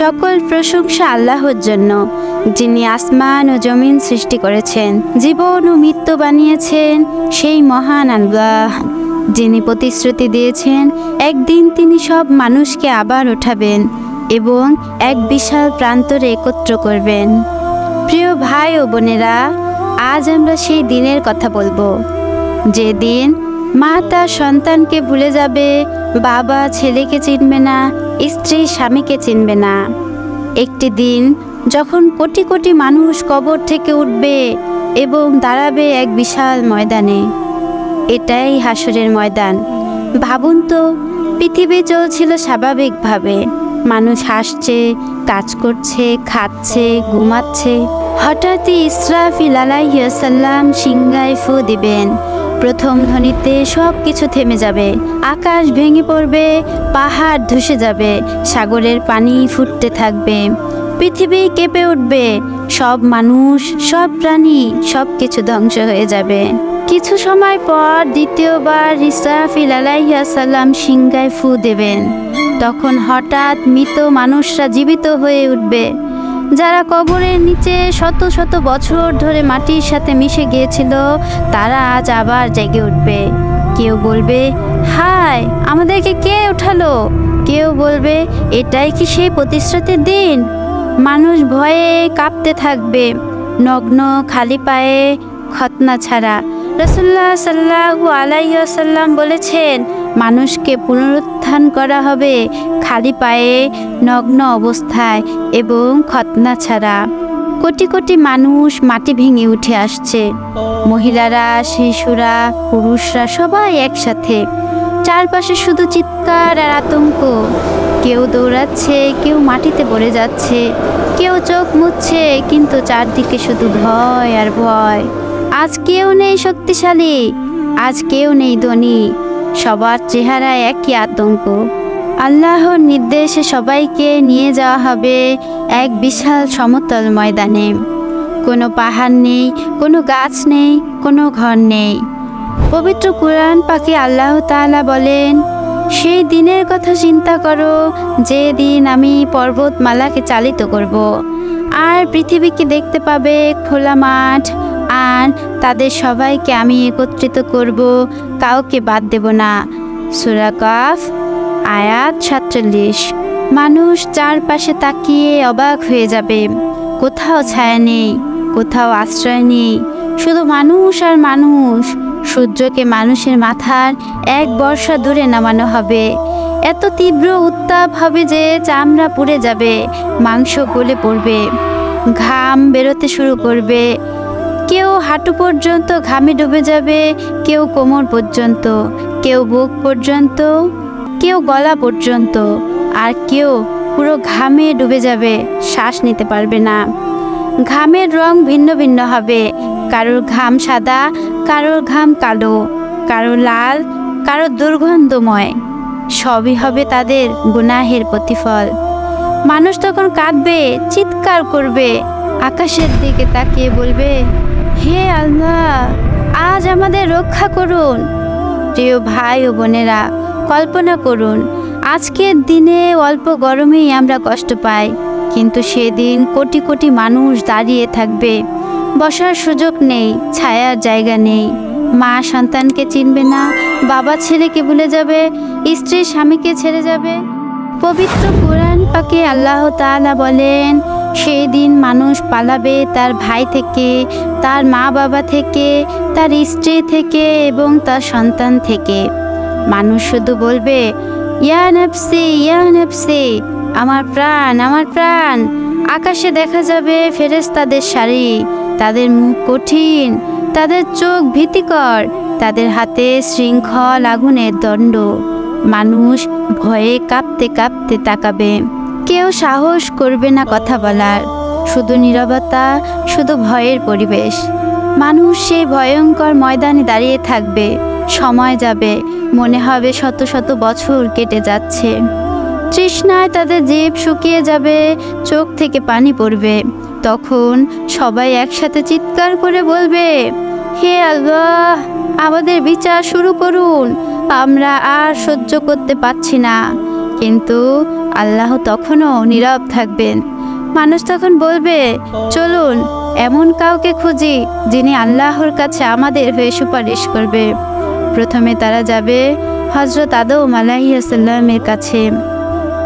সকল প্রশংসা আল্লাহর জন্য, যিনি আসমান ও জমিন সৃষ্টি করেছেন, জীবন ও মৃত্যু বানিয়েছেন সেই মহান আল্লাহ, যিনি প্রতিশ্রুতি দিয়েছেন, একদিন তিনি সব মানুষকে আবার ওঠাবেন এবং এক বিশাল প্রান্তরে একত্র করবেন। প্রিয় ভাই ও বোনেরা, আজ আমরা সেই দিনের কথা বলব। যেদিন মা তার সন্তানকে ভুলে যাবে, বাবা ছেলেকে চিনবে না স্ত্রী স্বামীকে চিনবে না। একটি দিন যখন কোটি কোটি মানুষ কবর থেকে উঠবে এবং দাঁড়াবে এক বিশাল ময়দানে, এটাই হাসরের ময়দান। ভাবুন তো, পৃথিবী চলছিল স্বাভাবিকভাবে। মানুষ হাসছে, কাজ করছে, খাচ্ছে, ঘুমাচ্ছে। হঠাৎই ইসরাফিল আলাইসাল্লাম সিংগায় ফু দিবেন। প্রথম ধ্বনিতে সব কিছু থেমে যাবে। আকাশ ভেঙে পড়বে, পাহাড় ধসে যাবে, সাগরের পানি ফুটতে থাকবে, পৃথিবী কেঁপে উঠবে, সব মানুষ, সব প্রাণী সব কিছু ধ্বংস হয়ে যাবে। কিছু সময় পর দ্বিতীয়বার ইসরাফিল আলাইসাল্লাম সিংগায় ফু দেবেন। তখন হঠাৎ মৃত মানুষরা জীবিত হয়ে উঠবে। যারা কবরের নিচে শত শত বছর ধরে মাটির সাথে মিশে গিয়েছিল, তারা আজ আবার জেগে উঠবে। কেউ বলবে, হায়, আমাদেরকে কে উঠালো? কেউ বলবে, এটাই কি সেই প্রতিশ্রুতির দিন? মানুষ ভয়ে কাঁপতে থাকবে, নগ্ন খালি পায়ে খতনা ছাড়া। রসুল্লাহ সাল্লাহু আলাইসাল্লাম বলেছেন মানুষকে পুনরুত্থান করা হবে খালি পায়ে নগ্ন অবস্থায় এবং খতনা ছাড়া। কোটি কোটি মানুষ মাটি ভেঙে উঠে আসছে। মহিলারা, শিশুরা, পুরুষরা সবাই একসাথে। চারপাশে শুধু চিৎকার আর আতঙ্ক। কেউ দৌড়াচ্ছে, কেউ মাটিতে পড়ে যাচ্ছে। কেউ চোখ মুচ্ছে কিন্তু চারদিকে শুধু ভয় আর ভয়। আজ কেউ নেই শক্তিশালী, আজ কেউ নেই ধনী। সবার চেহারায় একই আতঙ্ক। আল্লাহর নির্দেশে সবাইকে নিয়ে যাওয়া হবে এক বিশাল সমতল ময়দানে। কোনো পাহাড় নেই, কোনো গাছ নেই, কোনো ঘর নেই। পবিত্র কোরআন পাখি আল্লাহ তাআলা বলেন, সেই দিনের কথা চিন্তা করো যে দিন আমি পর্বতমালাকে চালিত করব। আর পৃথিবীকে দেখতে পাবে খোলা মাঠ আর তাদের সবাইকে আমি একত্রিত করব, কাউকে বাদ দেব না। সুরা কাফ, আয়াত সাতচল্লিশ। মানুষ চারপাশে তাকিয়ে অবাক হয়ে যাবে। কোথাও ছায়া নেই, কোথাও আশ্রয় নেই। শুধু মানুষ আর মানুষ। সূর্যকে মানুষের মাথার এক বর্ষা দূরে নামানো হবে। এত তীব্র উত্তাপ হবে যে চামড়া পুড়ে যাবে, মাংস গলে পড়বে। ঘাম বেরোতে শুরু করবে। কেউ হাঁটু পর্যন্ত ঘামে ডুবে যাবে, কেউ কোমর পর্যন্ত, কেউ বুক পর্যন্ত, কেউ গলা পর্যন্ত, আর কেউ পুরো ঘামে ডুবে যাবে, শ্বাস নিতে পারবে না। ঘামের রং ভিন্ন ভিন্ন হবে, কারোর ঘাম সাদা, কারোর ঘাম কালো, কারও লাল, কারও দুর্গন্ধময়। সবই হবে তাদের গুনাহের প্রতিফল। মানুষ তখন কাঁদবে, চিৎকার করবে, আকাশের দিকে তাকিয়ে বলবে হে আল্লাহ, আজ আমাদের রক্ষা করুন। প্রিয় ভাই ও বোনেরা, কল্পনা করুন, আজকের দিনে অল্প গরমেই আমরা কষ্ট পাই, কিন্তু সেদিন কোটি কোটি মানুষ দাঁড়িয়ে থাকবে। বসার সুযোগ নেই, ছায়ার জায়গা নেই। মা সন্তানকে চিনবে না, বাবা ছেলেকে ভুলে যাবে, স্ত্রী স্বামীকে ছেড়ে যাবে। পবিত্র কোরআন পাকে আল্লাহ তালা বলেন সেই দিন মানুষ পালাবে তার ভাই থেকে, তার মা বাবা থেকে, তার স্ত্রী থেকে এবং তার সন্তান থেকে। মানুষ শুধু বলবে, ইয়া নফসি আমার প্রাণ আমার প্রাণ। আকাশে দেখা যাবে ফেরেস তাদের শাড়ি, তাদের মুখ কঠিন, তাদের চোখ ভীতিকর, তাদের হাতে শৃঙ্খল আগুনের দণ্ড। মানুষ ভয়ে কাঁপতে কাঁপতে তাকাবে। কেউ সাহস করবে না কথা বলার। শুধু নীরবতা, শুধু ভয়ের পরিবেশ। মানুষ সেই ভয়ঙ্কর ময়দানে দাঁড়িয়ে থাকবে। সময় যাবে, মনে হবে শত শত বছর কেটে যাচ্ছে। তৃষ্ণায় তাদের জীব শুকিয়ে যাবে, চোখ থেকে পানি পড়বে। তখন সবাই একসাথে চিৎকার করে বলবে, হে আল্লাহ, আমাদের বিচার শুরু করুন। আমরা আর সহ্য করতে পারছি না। কিন্তু আল্লাহ তখনও নীরব থাকবেন। মানুষ তখন বলবে, চলুন, এমন কাউকে খুঁজি যিনি আল্লাহর কাছে আমাদের হয়ে সুপারিশ করবে। প্রথমে তারা যাবে হজরত আদম আলাইসাল্লামের কাছে।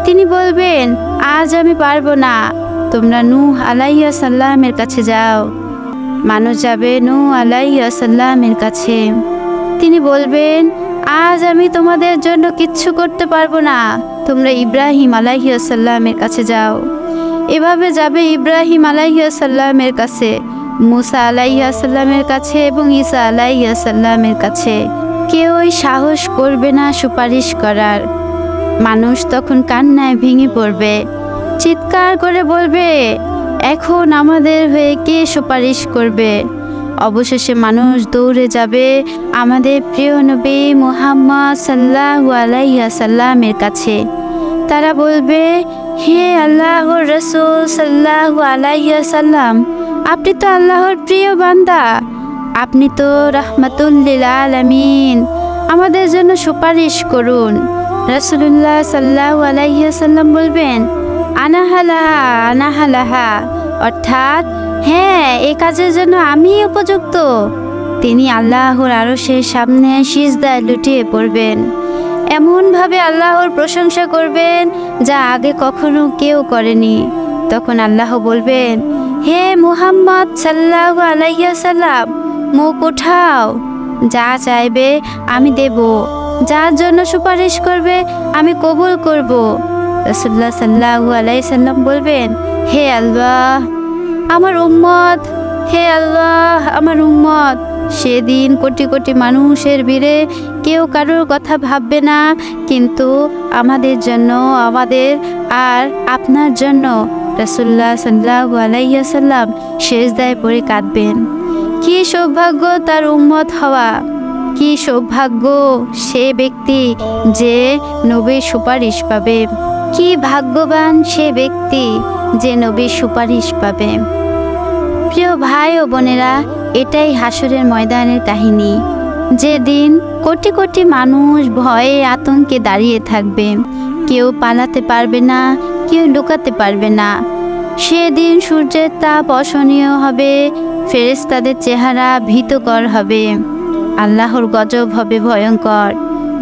তিনি বলবেন, আজ আমি পারব না, তোমরা নূহ আলাইসাল্লামের কাছে যাও। মানুষ যাবে নূহ আলাইসাল্লামের কাছে। তিনি বলবেন আজ আমি তোমাদের জন্য কিচ্ছু করতে পারব না। তোমরা ইব্রাহিম আলাইসাল্লামের কাছে যাও। এভাবে যাবে ইব্রাহিম আলাইসাল্লামের কাছে, মুসা আলাইসাল্লামের কাছে এবং ঈসা আলাইসাল্লামের কাছে। কেউই সাহস করবে না সুপারিশ করার। মানুষ তখন কান্নায় ভেঙে পড়বে। চিৎকার করে বলবে, এখন আমাদের হয়ে কে সুপারিশ করবে? অবশেষে মানুষ দৌড়ে যাবে আমাদের প্রিয় নবী মুহাম্মদ সাল্লাহ আলাইহা সাল্লামের কাছে। তারা বলবে, হে আল্লাহ রসুল সাল্লাহ আলাইহা সাল্লাম আপনি তো আল্লাহর প্রিয় বান্দা। আপনি তো রহমতুল্লিল আলমিন। আমাদের জন্য সুপারিশ করুন। রসুল্লাহ সাল্লাহু আলাইহা সাল্লাম বলবেন আনাহালাহা আনাহালাহা। অর্থাৎ হ্যাঁ এ কাজের জন্য আমি উপযুক্ত। তিনি আল্লাহর আরশের সামনে সিজদায় লুটিয়ে পড়বেন। এমনভাবে আল্লাহর প্রশংসা করবেন যা আগে কখনো কেউ করেনি। তখন আল্লাহ বলবেন, হে মুহাম্মদ সাল্লাহ আলাইয়া সাল্লাম মুখ উঠাও। যা চাইবে আমি দেব। যার জন্য সুপারিশ করবে আমি কবুল করব। রসুল্লাহ সাল্লাহ আলাই সাল্লাম বলবেন, হে আল্লাহ আমার উম্মত, হে আল্লাহ, আমার উম্মত। সেদিন কোটি কোটি মানুষের ভিড়ে কেউ কারোর কথা ভাববে না, কিন্তু আমাদের জন্য, আমাদের আর আপনার জন্য রসুল্লাহ সাল্লাহ আলাইসাল্লাম শেষ দায় পড়ে কাঁদবেন। কি সৌভাগ্য তার উম্মত হওয়া। কি সৌভাগ্য সে ব্যক্তি যে নবীর সুপারিশ পাবে। কি ভাগ্যবান সে ব্যক্তি যে নবীর সুপারিশ পাবে। প্রিয় ভাই ও বোনেরা, এটাই হাসরের ময়দানের কাহিনী। যেদিন কোটি কোটি মানুষ ভয়ে আতঙ্কে দাঁড়িয়ে থাকবে, কেউ পালাতে পারবে না, কেউ লুকাতে পারবে না। সেদিন সূর্যের তাপ অসহনীয় হবে, ফেরেশতাদের চেহারা ভীতকর হবে। আল্লাহর গজব হবে ভয়ঙ্কর।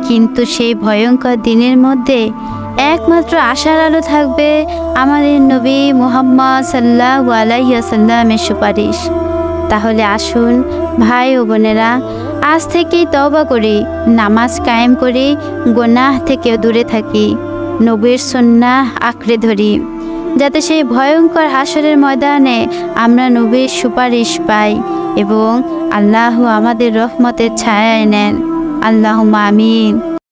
কিন্তু সেই ভয়ঙ্কর দিনের মধ্যে একমাত্র আশার আলো থাকবে আমাদের নবী মুহাম্মদ সাল্লাহ আলাইসাল্লামের সুপারিশ। তাহলে আসুন ভাই ও বোনেরা, আজ থেকেই তওবা করি, নামাজ কায়েম করি, গোনাহ থেকে দূরে থাকি, নবীর সন্ন্যাহ আঁকড়ে ধরি, যাতে সেই ভয়ঙ্কর হাসরের ময়দানে আমরা নবীর সুপারিশ পাই এবং আল্লাহ আমাদের রহমতের ছায়ায় নেন। আল্লাহ আমিন।